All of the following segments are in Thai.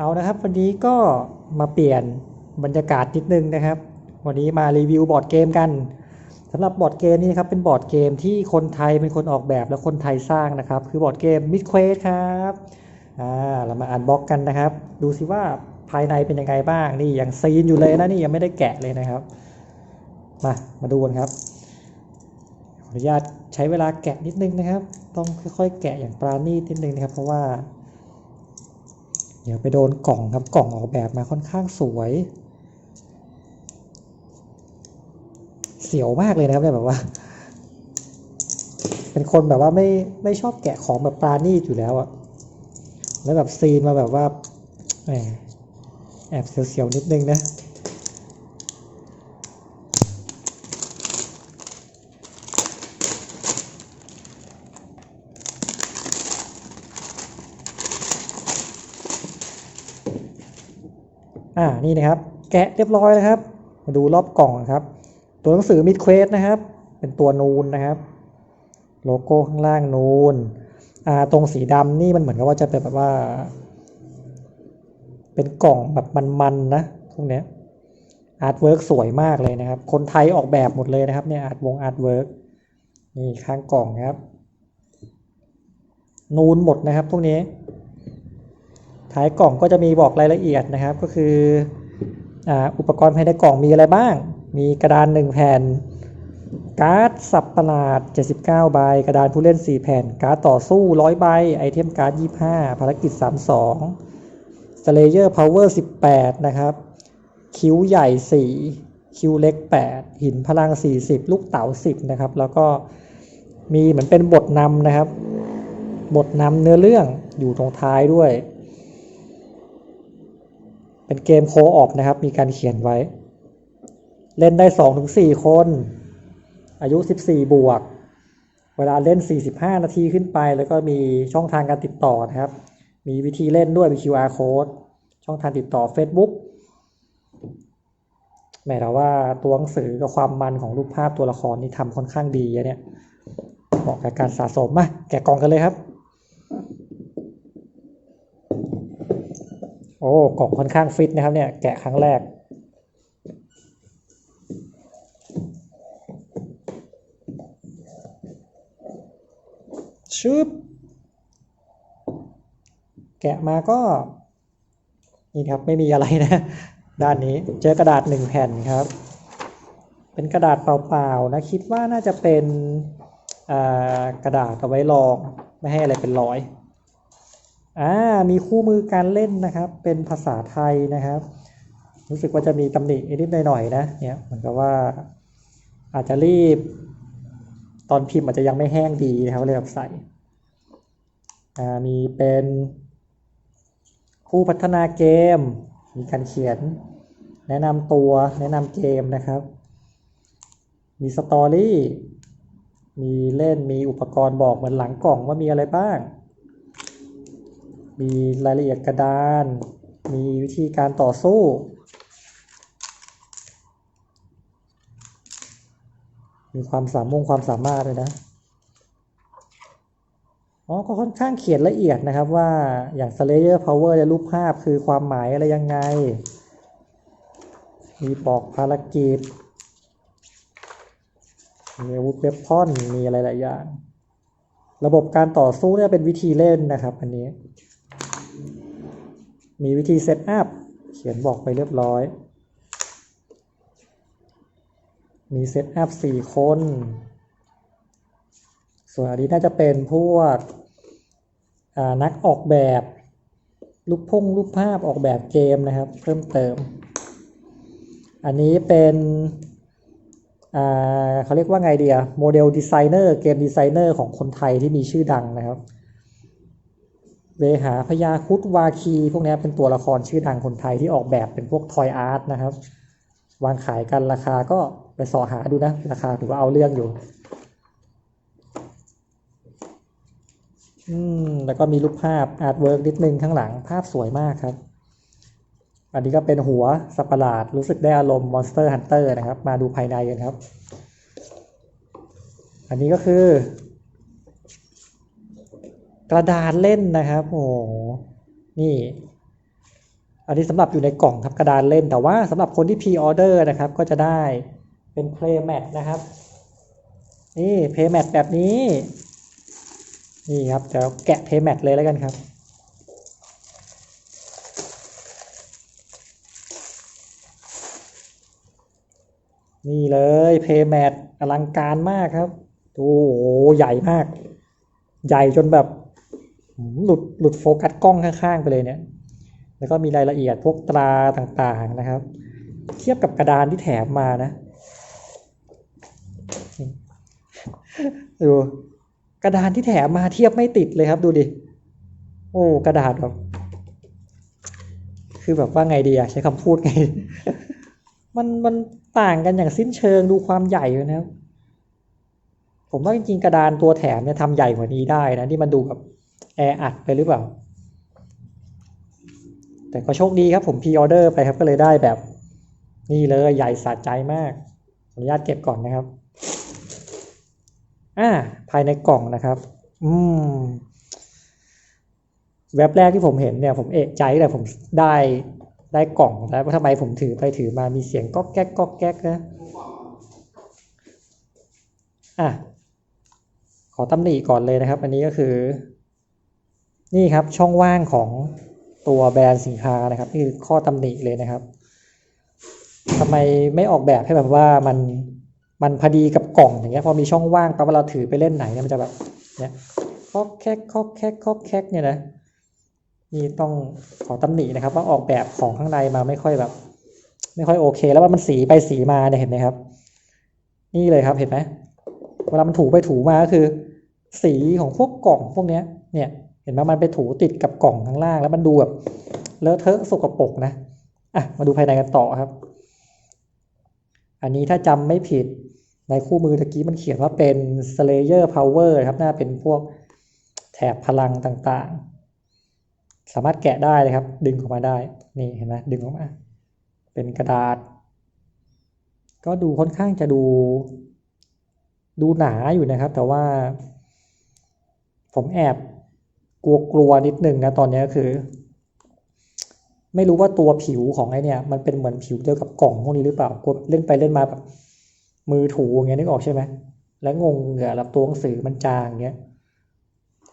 เอานะครับ วันนี้ก็มาเปลี่ยนบรรยากาศนิดนึงนะครับ วันนี้มารีวิวบอร์ดเกมกันสำหรับบอร์ดเกมนี้นะครับเป็นบอร์ดเกมที่คนไทยเป็นคนออกแบบและคนไทยสร้างนะครับ คือบอร์ดเกม Mid Quest ครับอ่าเรามาอ่านบล็อกกันนะครับ ดูสิว่าภายในเป็นยังไงบ้างนี่ยังซีนอยู่เลยนะนี่ยังไม่ได้แกะเลยนะครับ มามาดูกันครับขออนุญาตใช้เวลาแกะนิดนึงนะครับ ต้องค่อยๆ แกะอย่างปราณีตนิดนึงนะครับ เพราะว่า เดี๋ยวไปโดนกล่องครับกล่องออกแบบมาค่อนข้างสวย เสียวมากเลยนะครับเนี่ยแบบว่า เป็นคนแบบว่าไม่ไม่ชอบแกะของแบบปราณีตอยู่แล้วอะแล้วแบบซีนมาแบบว่าแหมแอบเสียวๆนิดนึงนะ อ่านี่นะครับ แกะเรียบร้อยแล้วครับ มาดูรอบกล่องครับ ตัวหนังสือมิดเควสนะครับ เป็นตัวนูนนะครับ โลโก้ข้างล่างนูนอ่าตรงสีดำนี่มันเหมือนกับว่าจะเป็นแบบว่า เป็นกล่องแบบมันๆนะพวกเนี้ยอาร์ตเวิร์กสวยมากเลยนะครับ คนไทยออกแบบหมดเลยนะครับเนี่ยอาร์ตวงอาร์ตเวิร์กนี่ข้างกล่องครับ นูนหมดนะครับพวกนี้ ท้ายกล่องก็จะมีบอกรายละเอียดนะครับ ก็คืออ,อุปกรณ์ภายในกล่องมีอะไรบ้าง มีกระดาน 1 แผ่น การ์ดสับประหลาด 79 ใบ กระดานผู้เล่น 4 แผ่น การ์ดต่อสู้ 100 ใบ ไอเทมการ์ด 25 ภารกิจ 32 Slayer Power 18 นะครับ คิ้วใหญ่ 4 คิ้วเล็ก 8 หินพลัง 40 ลูกเต๋า 10 นะครับ แล้วก็มีเหมือนเป็นบทนำนะครับ บทนำเนื้อเรื่องอยู่ตรงท้ายด้วย เป็นเกมโคออปนะครับ มีการเขียนไว้ เล่นได้ 2-4 คน อายุ 14 บวก เวลาเล่น 45 นาทีขึ้นไป แล้วก็มีช่องทางการติดต่อนะครับ มีวิธีเล่นด้วยมี QR code ช่องทางติดต่อ Facebook แม้แต่ว่าตัวหนังสือกับความมันของรูปภาพตัวละครนี่ทำค่อนข้างดีอะเนี่ยเหมาะกับการสะสมมาแกะกล่องกันเลยครับ โอ้กล่องค่อนข้างฟิตนะครับเนี่ยแกะครั้งแรก ชึบ แกะมาก็ นี่ครับไม่มีอะไรนะ ด้านนี้เจอกระดาษหนึ่งแผ่นครับ เป็นกระดาษเปล่าๆนะ คิดว่าน่าจะเป็นกระดาษเอาไว้รอง ไม่ให้อะไรเป็นรอย อ่ามีคู่มือการเล่นนะครับ เป็นภาษาไทยนะครับ รู้สึกว่าจะมีตำหนินิดหน่อยๆนะเนี่ยเหมือนกับว่าอาจจะรีบ ตอนพิมพ์อาจจะยังไม่แห้งดีนะครับเลยแบบใส่อ่ามีเป็นผู้พัฒนาเกม มีการเขียน แนะนำตัวแนะนำเกมนะครับ มีสตอรี่มีเล่นมีอุปกรณ์บอกเหมือนหลังกล่องว่ามีอะไรบ้าง มีรายละเอียดกระดาน มีวิธีการต่อสู้ มีความสามงความสามารถเลยนะ อ๋อ ก็ค่อนข้างเขียนละเอียดนะครับว่าอย่าง Slayer Power จะรูปภาพคือความหมายอะไรยังไง มีบอกภารกิจ มีอาวุธเวพอน มีอะไรหลายอย่างระบบการต่อสู้เนี่ยเป็นวิธีเล่นนะครับอันนี้ มีวิธีเซตอัพเขียนบอกไปเรียบร้อย มีเซตอัพสี่คน ส่วนอันนี้น่าจะเป็นพวกนักออกแบบรูปพุ่งรูปภาพออกแบบเกมนะครับ เพิ่มเติม อันนี้เป็นเขาเรียกว่าไงเดียโมเดลดีไซเนอร์เกมดีไซเนอร์ของคนไทยที่มีชื่อดังนะครับ เวหาพยาคุดวาคี พวกนี้เป็นตัวละครชื่อดังคนไทยที่ออกแบบเป็นพวกทอยอาร์ตนะครับ วางขายกันราคาก็ไปสอหาดูนะ ราคาถือว่าเอาเรื่องอยู่ อืม แล้วก็มีรูปภาพอาร์ตเวิร์กนิดนึงข้างหลังภาพสวยมากครับ อันนี้ก็เป็นหัวสัตว์ปหลาดรู้สึกได้อารมณ์ Monster Hunter นะครับ มาดูภายในกันครับ อันนี้ก็คือ กระดานเล่นนะครับโอ้นี่ อันนี้สำหรับอยู่ในกล่องครับกระดานเล่นแต่ว่าสำหรับคนที่พ r ออเดอร์นะครับ ก็จะได้เป็น Play Mat นะครับ นี่ Play Mat แบบนี้ นี่ครับเดี๋ยวแกะ Play Mat เลยแล้วกันครับนี่เลยเพย์แมทอลังการมากครับ โอ้โห ใหญ่มาก ใหญ่จนแบบ หลุดหลุดโฟกัสกล้องข้างๆไปเลยเนี่ย แล้วก็มีรายละเอียดพวกตราต่างๆนะครับ เทียบกับกระดานที่แถมมานะดูกระดานที่แถมมาเทียบไม่ติดเลยครับ ดูดิ โอ้กระดาษแบบคือแบบว่าไงดีอะใช้คำพูดไง มันมันต่างกันอย่างสิ้นเชิงดูความใหญ่เลยนะครับ ผมว่าจริงๆกระดานตัวแถมเนี่ยทำใหญ่กว่านี้ได้นะที่มันดูแบบ แออัดไปหรือเปล่า แต่ก็โชคดีครับผมพ r ออเดอร์ไปครับก็เลยได้แบบ นี่เลยใหญ่สะใจมากขออนุญาตเก็บก่อนนะครับอ่าภายในกล่องนะครับ อืมเว็บแรกที่ผมเห็นเนี่ยผมเอะใจแต่ผมได้ได้กล่องแล้วทำไมผมถือไปถือมามีเสียงก๊อกแก๊กก๊อกแก๊กนะอะขอตำหนิก่อนเลยนะครับ อันนี้ก็คือ นี่ครับช่องว่างของตัวแบรนด์สินค้านะครับนี่คือข้อตำหนิเลยนะครับทำไมไม่ออกแบบให้แบบว่ามันมันพอดีกับกล่องอย่างเงี้ยพอมีช่องว่างปั๊บเวลาเราถือไปเล่นไหนเนี่ยมันจะแบบเนี่ยคอกแคกคอกแคกคอกแคกเนี่ยนะนี่ต้องขอตำหนินะครับ ว่าออกแบบของข้างในมาไม่ค่อยแบบ ไม่ค่อยโอเค แล้วว่ามันสีไปสีมาเนี่ยเห็นไหมครับ นี่เลยครับเห็นไหมเวลามันถูไปถูมาก็คือ สีของพวกกล่องพวกเนี้ยเนี่ย เห็นไหมมันไปถูติดกับกล่องข้างล่าง แล้วมันดูแบบเลอะเทอะสกปรกนะอะมาดูภายในกันต่อครับ อันนี้ถ้าจำไม่ผิดในคู่มือตะกี้มันเขียนว่าเป็น Slayer Power ครับน่าเป็นพวกแถบพลังต่างๆ สามารถแกะได้เลยครับ ดึงออกมาได้ นี่เห็นไหมดึงออกมา เป็นกระดาษ ก็ดูค่อนข้างจะดู ดูหนาอยู่นะครับ แต่ว่า ผมแอบ กลัวกลัวๆนิดนึงนะตอนนี้ก็คือ ไม่รู้ว่าตัวผิวของไอเนี่ย มันเป็นเหมือนผิวเดียวกับกล่องพวกนี้หรือเปล่ากลัวเล่นไปเล่นมาแบบมือถูอย่างเงี้ยนึกออกใช่ไหมแล้วงงเหงื่อแล้วตัวหนังสือมันจางอย่างเงี้ย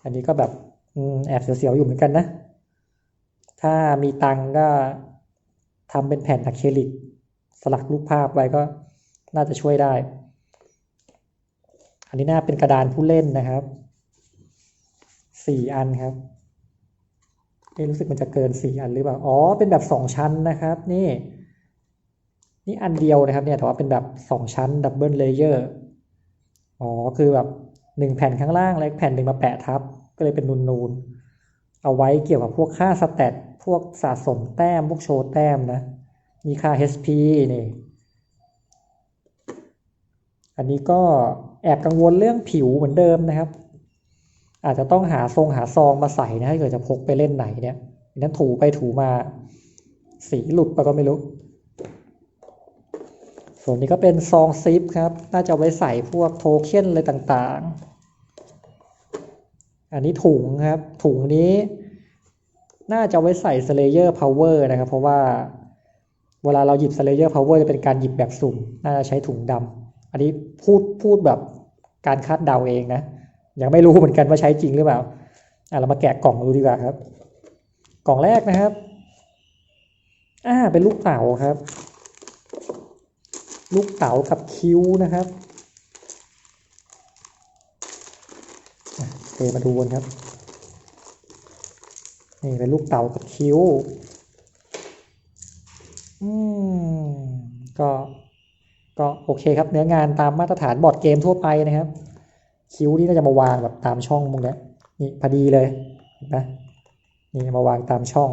อันนี้ก็แบบอแอบเสียวๆอยู่เหมือนกันนะ ถ้ามีตังก็ทำเป็นแผ่นอะคริลิก สลักรูปภาพไว้ก็น่าจะช่วยได้ อันนี้น่าเป็นกระดานผู้เล่นนะครับ สี่อันครับเอ๊รู้สึกมันจะเกินสี่อันหรือเปล่า อ๋อ เป็นแบบสองชั้นนะครับ นี่ นี่อันเดียวนะครับ เนี่ยแต่ว่าเป็นแบบสองชั้นดับเบิลเลเยอร์ อ๋อ คือแบบหนึ่งแผ่นข้างล่างแล้วอีกแผ่นหนึ่งมาแปะทับ ก็เลยเป็นนูนๆ เอาไว้เกี่ยวกับพวกค่าสแตทพวกสะสมแต้ม พวกโชว์แต้มนะ มีค่า HP นี่ อันนี้ก็แอบกังวลเรื่องผิวเหมือนเดิมนะครับ อาจจะต้องหาทรงหาซองมาใส่นะถ้าเกิดจะพกไปเล่นไหนเนี่ยนั้นถูไปถูมาสีหลุดไปก็ไม่รู้ ส่วนนี้ก็เป็นซองซิปครับ น่าจะไว้ใส่พวกโทเค็นอะไรต่างๆ อันนี้ถุงครับ ถุงนี้ น่าจะไว้ใส่ Slayer Power นะครับ เพราะว่าเวลาเราหยิบ Slayer Power จะเป็นการหยิบแบบสุ่ม น่าจะใช้ถุงดำ อันนี้พูดพูดแบบการคาดเดาเองนะ ยังไม่รู้เหมือนกันว่าใช้จริงหรือเปล่าอะเรามาแกะกล่องดูดีกว่าครับ กล่องแรกนะครับ อ่า เป็นลูกเต๋าครับ ลูกเต๋ากับคิ้วนะครับเคมาดูกันครับ นี่เป็นลูกเต๋ากับคิ้ว อืม ก็ ก็โอเคครับ เนื้องานตามมาตรฐานบอร์ดเกมทั่วไปนะครับ คิ้วนี่น่าจะมาวางแบบตามช่องตรงนี้นี่พอดีเลยเห็นไหมนี่มาวางตามช่อง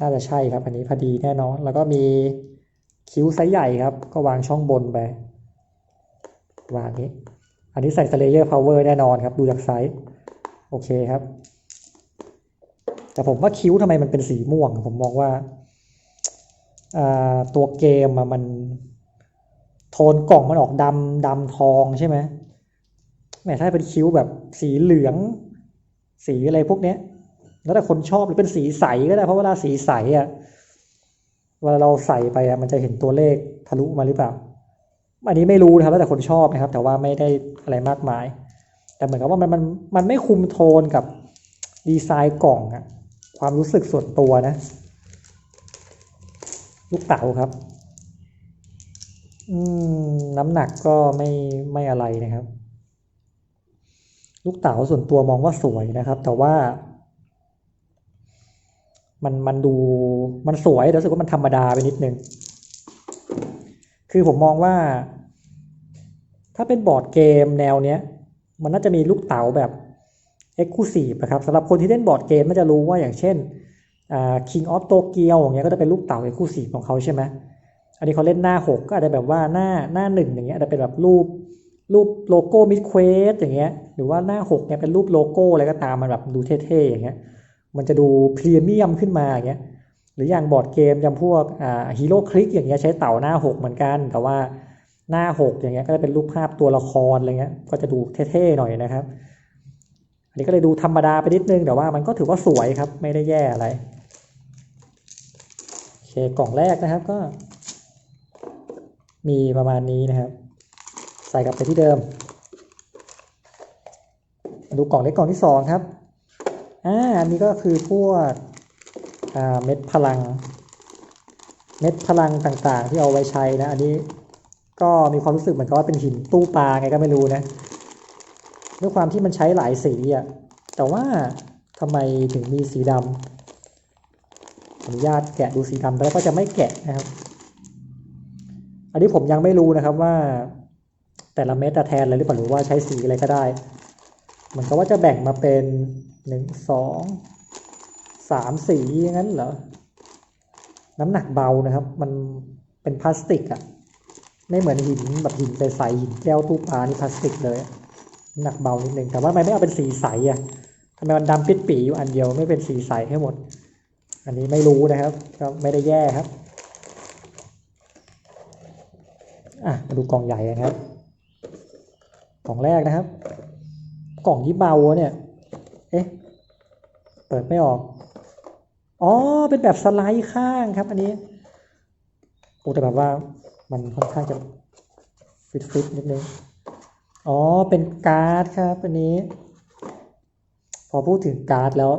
น่าจะใช่ครับ อันนี้พอดีแน่นอนแล้วก็มีคิ้วไซส์ใหญ่ครับ ก็วางช่องบนไปวางนี้ อันนี้ใส่ Slayer Power แน่นอนครับ ดูจากไซส์โอเคครับ แต่ผมว่าคิ้วทำไมมันเป็นสีม่วง ผมมองว่าตัวเกมมัน โทนกล่องมันออกดำดำทองใช่ไหมแหมถ้าเป็นคิ้วแบบสีเหลือง สีอะไรพวกเนี้ย แล้วแต่คนชอบหรือเป็นสีใสก็ได้ เพราะเวลาสีใสอะเวลาเราใส่ไปอะมันจะเห็นตัวเลขทะลุมาหรือเปล่า อันนี้ไม่รู้นะครับแล้วแต่คนชอบนะครับ แต่ว่าไม่ได้อะไรมากมาย แต่เหมือนกับว่ามันมันมันไม่คุมโทนกับดีไซน์กล่องอะความรู้สึกส่วนตัวนะ ลูกเต๋าครับ น้ำหนักก็ไม่ไม่อะไรนะครับ ลูกเต๋าส่วนตัวมองว่าสวยนะครับ แต่ว่า มันมันดูมันสวยแต่รู้สึกว่ามันธรรมดาไปนิดนึง คือผมมองว่า ถ้าเป็นบอร์ดเกมแนวเนี้ย มันน่าจะมีลูกเต๋าแบบ Exclusive นะครับสำหรับคนที่เล่นบอร์ดเกมมันจะรู้ว่าอย่างเช่นอ่า King of Tokyo อย่างเงี้ยก็จะเป็นลูกเต๋า Exclusive ของเขาใช่ไหม อันนี้เขาเล่นหน้า 6 ก็อาจจะแบบว่าหน้าหน้าหนึ่งอย่างเงี้ยอาจจะเป็นแบบรูปรูปโลโก้มิดเควสอย่างเงี้ยหรือว่าหน้า 6เนี่ยเป็นรูปโลโก้อะไรก็ตามมันแบบดูเท่ๆอย่างเงี้ยมันจะดูพรีเมียมขึ้นมาอย่างเงี้ยหรืออย่างบอร์ดเกมอย่างพวกอ่าฮีโร่คลิกอย่างเงี้ยใช้เต่าหน้า 6 เหมือนกัน แต่ว่าหน้า 6 อย่างเงี้ยก็จะเป็นรูปภาพตัวละครอะไรเงี้ยก็จะดูเท่ๆหน่อยนะครับ อันนี้ก็เลยดูธรรมดาไปนิดนึงแต่ว่ามันก็ถือว่าสวยครับไม่ได้แย่อะไรโอเคกล่องแรกนะครับก็ มีประมาณนี้นะครับ ใส่กลับไปที่เดิม ดูกล่องเล็กกล่องที่สองครับอ่าอันนี้ก็คือพวกเม็ดพลัง เม็ดพลังต่างๆ ที่เอาไว้ใช้นะ อันนี้ก็มีความรู้สึกเหมือนกับว่าเป็นหินตู้ปลาไงก็ไม่รู้นะด้วยความที่มันใช้หลายสีอะแต่ว่าทำไมถึงมีสีดำขอนุญาตแกะดูสีดำแล้วก็จะไม่แกะนะครับ อันนี้ผมยังไม่รู้นะครับว่า แต่ละเม็ดจะแทนอะไรหรือเปล่าหรือว่าใช้สีอะไรก็ได้ เหมือนกับว่าจะแบ่งมาเป็นหนึ่งสองสามสีอย่างนั้นเหรอ น้ำหนักเบานะครับ มันเป็นพลาสติกอะไม่เหมือนหินแบบหินใสๆหินแก้วตู้ปลานี่พลาสติกเลยหนักเบานิดนึงแต่ว่าทำไมไม่เอาเป็นสีใสอะทำไมมันดำปิดปีอยู่อันเดียวไม่เป็นสีใสให้หมด อันนี้ไม่รู้นะครับ ก็ไม่ได้แย่ครับ อะมาดูกล่องใหญ่กันครับ กล่องแรกนะครับ กล่องที่เบาเนี่ย เอ๊ะ เปิดไม่ออก อ๋อ เป็นแบบสไลด์ข้างครับ อันนี้โอ้แต่แบบว่ามันค่อนข้างจะฟิตฟิตนิดนึง อ๋อ เป็นการ์ดครับ อันนี้ พอพูดถึงการ์ดแล้ว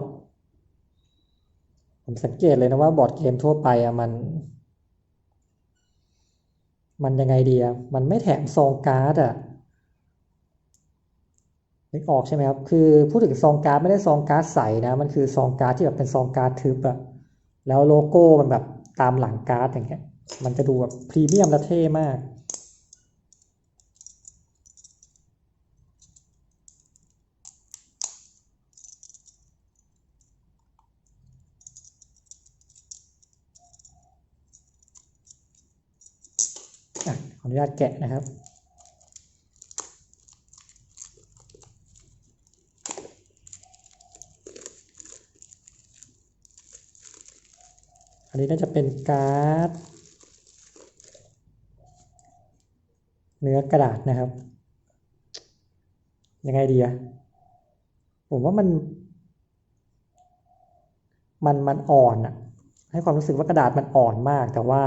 ผมสังเกตเลยนะว่าบอร์ดเกมทั่วไปอะมัน มันยังไงดีอะมันไม่แถมซองการ์ดอะนึกออกใช่ไหมครับ คือพูดถึงซองการ์ดไม่ได้ซองการ์ดใสนะ มันคือซองการ์ดที่แบบเป็นซองการ์ดทึบอะแล้วโลโก้มันแบบตามหลังการ์ดอย่างเงี้ย มันจะดูแบบพรีเมียมและเท่มาก อะขออ นุญาตแกะนะครับ อันนี้น่าจะเป็นการ์ด เนื้อกระดาษนะครับ ยังไงดีอะผมว่ามันมันมันอ่อนอะให้ความรู้สึกว่ากระดาษมันอ่อนมากแต่ว่า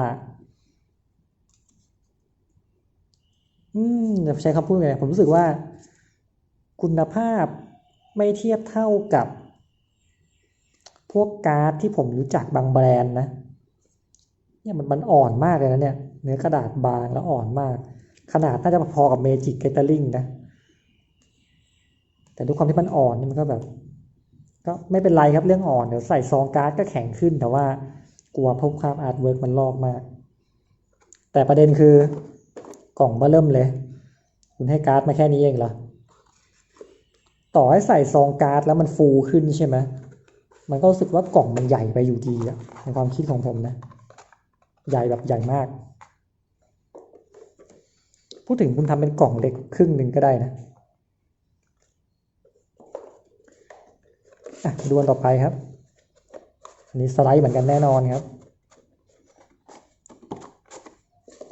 อืมใช้คำพูดไงผมรู้สึกว่า คุณภาพไม่เทียบเท่ากับ พวกการ์ดที่ผมรู้จักบางแบรนด์นะ เนี่ยมันมันอ่อนมากเลยนะเนี่ย เนื้อกระดาษบางแล้วอ่อนมาก ขนาดน่าจะพอกับเมจิกเกต e ลิงนะ แต่ด้วยความที่มันอ่อนนี่มันก็แบบ ก็ไม่เป็นไรครับเรื่องอ่อนเดี๋ยวใส่ซองการ์ดก็แข็งขึ้นแต่ว่ากลัวพวกภาพอาร์ตเวิร์กมันลอกมาก แต่ประเด็นคือ กล่องเบ้อเริ่มเลย คุณให้การ์ดมาแค่นี้เองเหรอ ต่อให้ใส่ซองการ์ดแล้วมันฟูขึ้นใช่ไหมมันก็รู้สึกว่ากล่องมันใหญ่ไปอยู่ดีอะในความคิดของผมนะ ใหญ่แบบใหญ่มาก พูดถึงคุณทำเป็นกล่องเล็กครึ่งหนึ่งก็ได้นะอะดูอันต่อไปครับ อันนี้สไลด์เหมือนกันแน่นอนครับ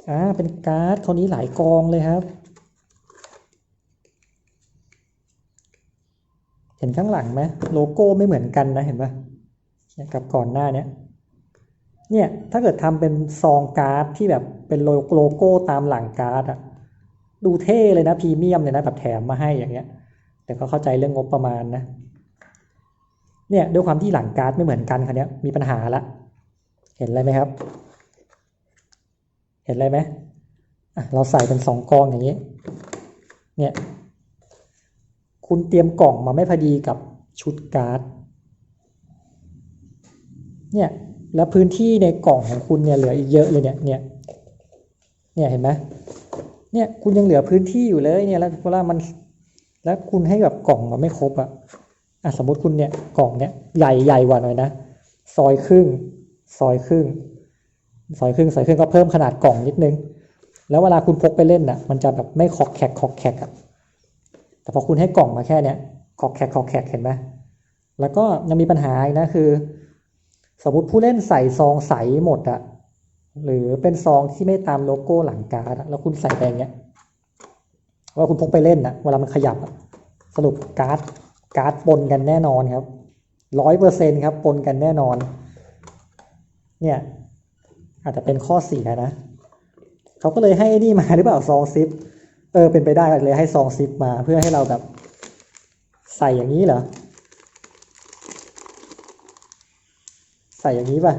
อ่าเป็นการ์ดคนนี้หลายกองเลยครับ เห็นข้างหลังไหมโลโก้ไม่เหมือนกันนะเห็นปะกับก่อนหน้าเนี้ยเนี่ยถ้าเกิดทำเป็นซองการ์ดที่แบบเป็นโลโลโก้ตามหลังการ์ดอะดูเท่เลยนะพรีเมียมเลยนะแบบแถมมาให้อย่างเงี้ย แต่ก็เข้าใจเรื่องงบประมาณนะเนี่ยด้วยความที่หลังการ์ดไม่เหมือนกันคันนี้ยมีปัญหาละ เห็นอะไรไหมครับ เห็นอะไรไหมเราใส่เป็นสองกองอย่างนี้ เนี่ย คุณเตรียมกล่องมาไม่พอดีกับชุดการ์ด เนี่ย แล้วพื้นที่ในกล่องของคุณเนี่ยเหลืออีกเยอะเลยเนี่ย เนี่ย เนี่ยเห็นไหมเนี่ย คุณยังเหลือพื้นที่อยู่เลยเนี่ย แล้วเวลามัน แล้วคุณให้แบบกล่องมาไม่ครบอะอะสมมติคุณเนี่ยกล่องเนี่ยใหญ่ใหญ่กว่าหน่อยนะ ซอยครึ่ง ซอยครึ่ง ซอยครึ่งซอยครึ่งก็เพิ่มขนาดกล่องนิดนึง แล้วเวลาคุณพกไปเล่นน่ะ มันจะแบบไม่คอกแขกคอกแขกอะแต่พอคุณให้กล่องมาแค่เนี้ยคอกแขกคอกแขกเห็นไหมแล้วก็ยังมีปัญหาอีกนะคือ สมมติผู้เล่นใส่ซองใสหมดอะหรือเป็นซองที่ไม่ตามโลโก้หลังการ์ดแล้วคุณใส่ไปอย่างเงี้ยว่าคุณพกไปเล่นนะเวลามันขยับสรุปการ์ดการ์ดปนกันแน่นอนครับร้อยเปอร์เซ็นครับปนกันแน่นอน เนี่ย อาจจะเป็นข้อเสียนะเขาก็เลยให้นี่มาหรือเปล่าซองซิปเออเป็นไปได้เลยให้ซองซิปมาเพื่อให้เราแบบใส่อย่างนี้เหรอใส่อย่างนี้ป่ะ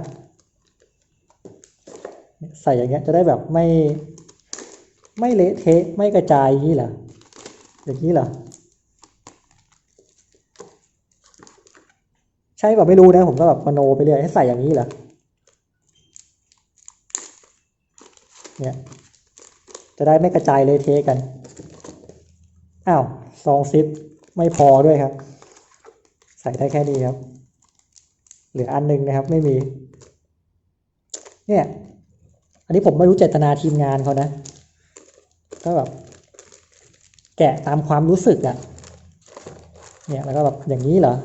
ใส่อย่างเงี้ยจะได้แบบไม่ไม่เละเทะไม่กระจายอย่างนี้เหรออย่างนี้เหรอใช่ป่ะไม่รู้นะผมก็แบบมโนไปเรื่อยให้ใส่อย่างนี้เหรอ เนี่ยจะได้ไม่กระจายเละเทกัน อ้าวซองซิปไม่พอด้วยครับ ใส่ได้แค่นี้ครับ เหลืออันหนึงนะครับไม่มี เนี่ย อันนี้ผมไม่รู้เจตนาทีมงานเขานะ ก็แบบแกะตามความรู้สึกอะเนี่ยแล้วก็แบบอย่างนี้เหรอ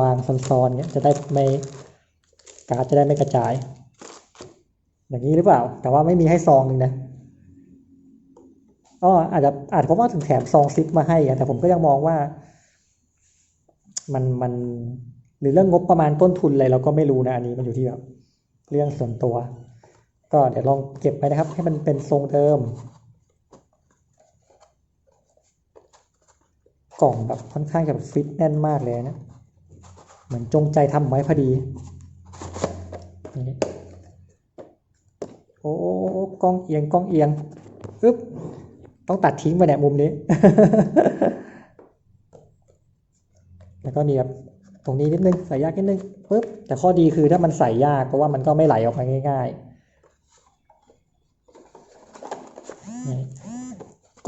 วางซ้อนๆเนี่ยจะได้ไม่การ์ดจะได้ไม่กระจาย อย่างนี้หรือเปล่า แต่ว่าไม่มีให้ซองหนึ่งนะก็อาจจะอาจผมว่าถึงแถมซองซิปมาให้แต่ผมก็ยังมองว่า มันมันหรือเรื่องงบประมาณต้นทุนอะไรเราก็ไม่รู้นะอันนี้มันอยู่ที่แบบเรื่องส่วนตัว ก็เดี๋ยวลองเก็บไปนะครับ ให้มันเป็นทรงเดิม กล่องแบบค่อนข้างจะฟิตแน่นมากเลยนะ เหมือนจงใจทำไว้พอดีนี่ โอ้กล้องเอียงกล้องเอียงอึ๊บต้องตัดทิ้งไปเนี่ยมุมนี้ แล้วก็มีแบบตรงนี้นิดนึงใส่ยากนิดนึงปึ๊บแต่ข้อดีคือถ้ามันใส่ยากเพราะว่ามันก็ไม่ไหลออกมาง่าย ๆ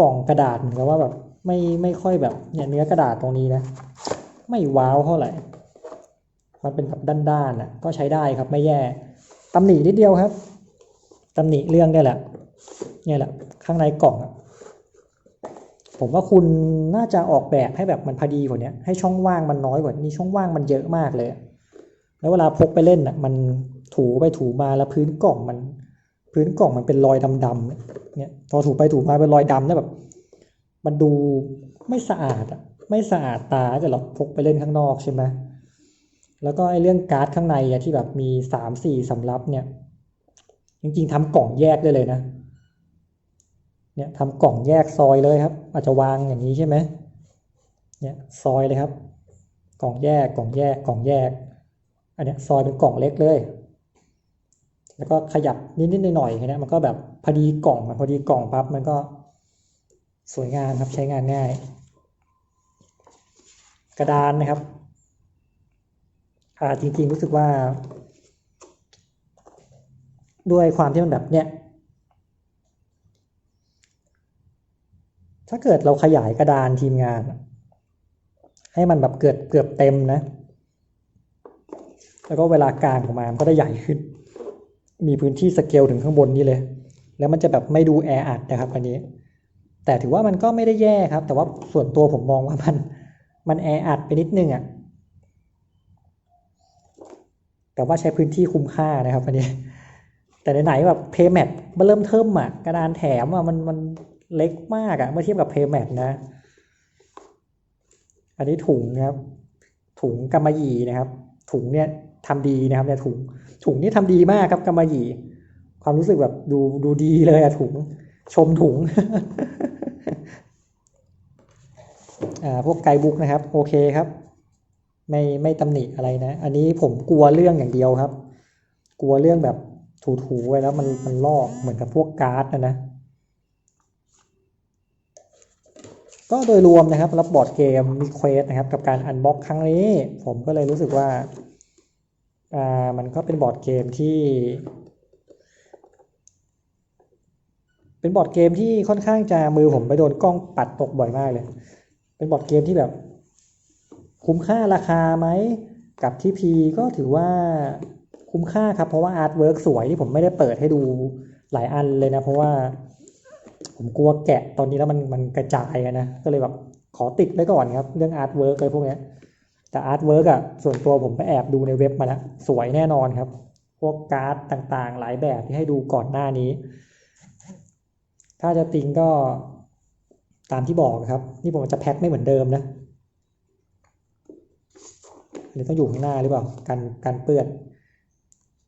กล่องกระดาษเหมือนกับว่าแบบไม่ไม่ค่อยแบบเนี่ยเนื้อกระดาษตรงนี้นะ ไม่ว้าวเท่าไหร่ มันเป็นแบบด้านๆน่ะก็ใช้ได้ครับไม่แย่ตำหนินิดเดียวครับ ตำหนิเรื่องเนี่ยแหละเนี่ยแหละ ข้างในกล่องผมว่าคุณน่าจะออกแบบให้แบบมันพอดีกว่านี้ให้ช่องว่างมันน้อยกว่านี้ช่องว่างมันเยอะมากเลย แล้วเวลาพกไปเล่นอะ มันถูไปถูมาแล้วพื้นกล่องมัน พื้นกล่องมันเป็นรอยดำๆเนี่ยพอถูไปถูมาเป็นรอยดำเนี่ยแบบ มันดูไม่สะอาดอะ ไม่สะอาดตาแต่เราพกไปเล่นข้างนอกใช่ไหมแล้วก็ไอ้เรื่องการ์ดข้างในอะที่แบบมีสามสี่สำรับเนี่ย จริงๆทำกล่องแยกได้เลยนะเนี่ยทำกล่องแยกซอยเลยครับ อาจจะวางอย่างนี้ใช่ไหมเนี่ยซอยเลยครับ กล่องแยกกล่องแยกกล่องแยก อันเนี้ยซอยเป็นกล่องเล็กเลย แล้วก็ขยับนิดๆหน่อยๆแค่นี้มันก็แบบพอดีกล่องพอดีกล่องปั๊บมันก็สวยงามครับใช้งานง่าย กระดานนะครับอ่าจริงๆรู้สึกว่า ด้วยความที่มันแบบเนี้ยถ้าเกิดเราขยายกระดานทีมงาน ให้มันแบบเกือบเกือบเต็มนะ แล้วก็เวลากลางออกมามันก็ได้ใหญ่ขึ้น มีพื้นที่สเกลถึงข้างบนนี้เลย แล้วมันจะแบบไม่ดูแออัดนะครับอันนี้ แต่ถือว่ามันก็ไม่ได้แย่ครับ แต่ว่าส่วนตัวผมมองว่ามันมันแออัดไปนิดนึงอะ่ะแต่ว่าใช้พื้นที่คุ้มค่านะครับอันนี้ แต่ไหนๆแบบเพย์แมทมันเริ่มเทิมอะกระดานแถมอะมันมันเล็กมากอะเมื่อเทียบกับเพย์แมทนะ อันนี้ถุงนะครับ ถุงกำมะหยี่นะครับ ถุงเนี่ยทำดีนะครับเนี่ยถุงถุงนี่ทำดีมากครับกำมะหยี่ ความรู้สึกแบบดูดูดีเลยอะถุงชมถุงอ่าพวกไกด์บุ๊กนะครับ โอเคครับ ไม่ไม่ตำหนิอะไรนะ อันนี้ผมกลัวเรื่องอย่างเดียวครับ กลัวเรื่องแบบ ถูๆไว้แล้วมันมันลอกเหมือนกับพวกการ์ดนะนะ ก็โดยรวมนะครับรับบอร์ดเกมมีเควสนะครับ กับการอันบ็อกครั้งนี้ ผมก็เลยรู้สึกว่าอ่ามันก็เป็นบอร์ดเกมที่ เป็นบอร์ดเกมที่ค่อนข้างจะมือผมไปโดนกล้องปัดตกบ่อยมากเลย เป็นบอร์ดเกมที่แบบ คุ้มค่าราคาไหมกับที่พีก็ถือว่า คุ้มค่าครับ เพราะว่าอาร์ตเวิร์กสวยที่ผมไม่ได้เปิดให้ดูหลายอันเลยนะ เพราะว่า ผมกลัวแกะตอนนี้แล้วมันมันกระจายนะ ก็เลยแบบขอติดไว้ก่อนครับ เรื่องอาร์ตเวิร์กอะไรพวกนี้แต่อาร์ตเวิร์กอะส่วนตัวผมไปแอบดูในเว็บมาแล้วสวยแน่นอนครับ พวกการ์ดต่างๆ หลายแบบที่ให้ดูก่อนหน้านี้ ถ้าจะติงก็ตามที่บอกครับ นี่ผมจะแพ็คไม่เหมือนเดิมนะหรือต้องอยู่ข้างหน้าหรือเปล่ากันกันเปื้อน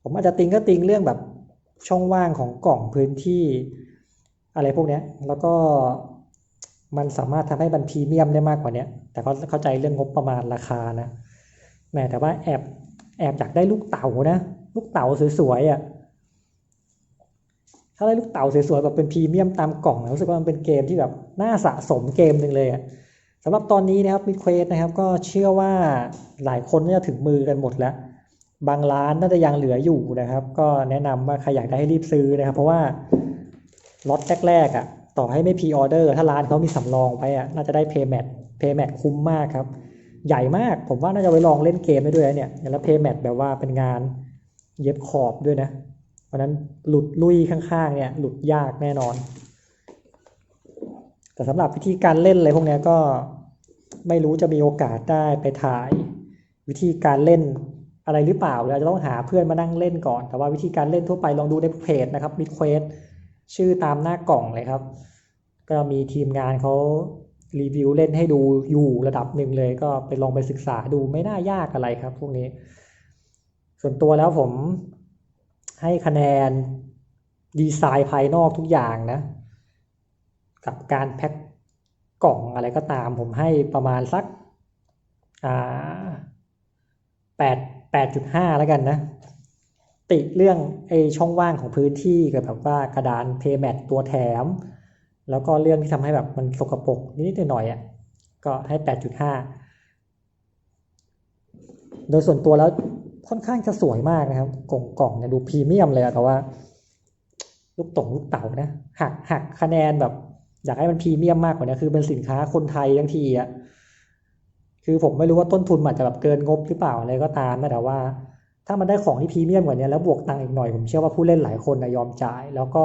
ผมอาจจะติงก็ติงเรื่องแบบช่องว่างของกล่องพื้นที่ อะไรพวกเนี้ยแล้วก็มันสามารถทำให้มันพรีเมียมได้มากกว่าเนี้ยแต่ก็เข้าใจเรื่องงบประมาณราคานะแหมแต่ว่าแอบแอบอยากได้ลูกเต๋านะ ลูกเต๋าสวยๆอะถ้าได้ลูกเต๋าสวยๆแบบเป็นพรีเมียมตามกล่องนะรู้สึกว่ามันเป็นเกมที่แบบน่าสะสมเกมหนึ่งเลยอะสำหรับตอนนี้นะครับมิดเควสนะครับ ก็เชื่อว่าหลายคนน่าจะถึงมือกันหมดแล้ว บางร้านน่าจะยังเหลืออยู่นะครับ ก็แนะนำว่าใครอยากได้ให้รีบซื้อนะครับ เพราะว่าล็อตแรกๆอะต่อให้ไม่พรีออเดอร์ถ้าร้านเขามีสำรองไว้อะน่าจะได้เพย์แมทเพย์แมทคุ้มมากครับ ใหญ่มากผมว่าน่าจะไปลองเล่นเกมได้ด้วยเนี่ยแล้วเพย์แมทแบบว่าเป็นงานเย็บขอบด้วยนะเพราะนั้นหลุดลุยข้างๆ เนี่ย หลุดยากแน่นอน แต่สำหรับวิธีการเล่นอะไรพวกนี้ก็ไม่รู้จะมีโอกาสได้ไปถ่าย วิธีการเล่น อะไรหรือเปล่าเราจะต้องหาเพื่อนมานั่งเล่นก่อน แต่ว่าวิธีการเล่นทั่วไปลองดูในเพจนะครับ Mid Quest ชื่อตามหน้ากล่องเลยครับ ก็มีทีมงานเขารีวิวเล่นให้ดูอยู่ระดับหนึ่งเลย ก็ไปลองไปศึกษาดูไม่น่ายากอะไรครับ พวกนี้ ส่วนตัวแล้วผมให้คะแนนดีไซน์ภายนอกทุกอย่างนะ กับการแพ็คกล่องอะไรก็ตาม ผมให้ประมาณสักอ่าแปด แปดจุดห้าแล้วกันนะ ติเรื่องไอช่องว่างของพื้นที่กับแบบว่ากระดานเพย์แมทตัวแถม แล้วก็เรื่องที่ทำให้แบบมันสกปรกนิดหน่อยๆอะก็ให้แปดจุดห้าโดยส่วนตัวแล้วค่อนข้างจะสวยมากนะครับ กล่องกล่องเนี่ยดูพรีเมียมเลยอะแต่ว่า ลูกตงลูกเต๋านะหักหักคะแนนแบบ อยากให้มันพรีเมียมมากกว่านี้คือเป็นสินค้าคนไทยทั้งทีอะ คือผมไม่รู้ว่าต้นทุนมันอาจจะแบบเกินงบหรือเปล่าอะไรก็ตามนะแต่ว่า ถ้ามันได้ของที่พรีเมียมกว่านี้แล้วบวกตังค์อีกหน่อยผมเชื่อว่าผู้เล่นหลายคนนะยอมจ่าย แล้วก็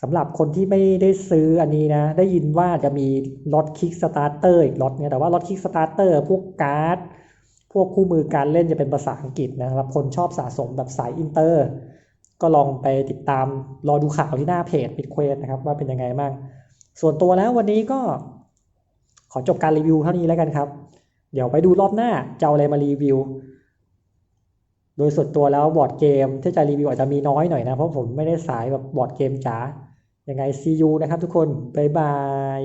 สำหรับคนที่ไม่ได้ซื้ออันนี้นะ ได้ยินว่าจะมีล็อตคิกสตาร์เตอร์อีกล็อตเนี่ยแต่ว่าล็อตคิกสตาร์เตอร์พวกการ์ดพวกคู่มือการเล่นจะเป็นภาษาอังกฤษนะครับคนชอบสะสมแบบสายอินเตอร์ ก็ลองไปติดตามรอดูข่าวที่หน้าเพจปิดเควสนะครับว่าเป็นยังไงบ้างส่วนตัวแล้ววันนี้ก็ ขอจบการรีวิวเท่านี้แล้วกันครับ เดี๋ยวไปดูรอบหน้าจะเอาอะไรมารีวิว โดยส่วนตัวแล้วบอร์ดเกมที่จะรีวิวอาจจะมีน้อยหน่อยนะ เพราะผมไม่ได้สายแบบบอร์ดเกมจ๋ายังไงซียูนะครับทุกคนบ๊ายบาย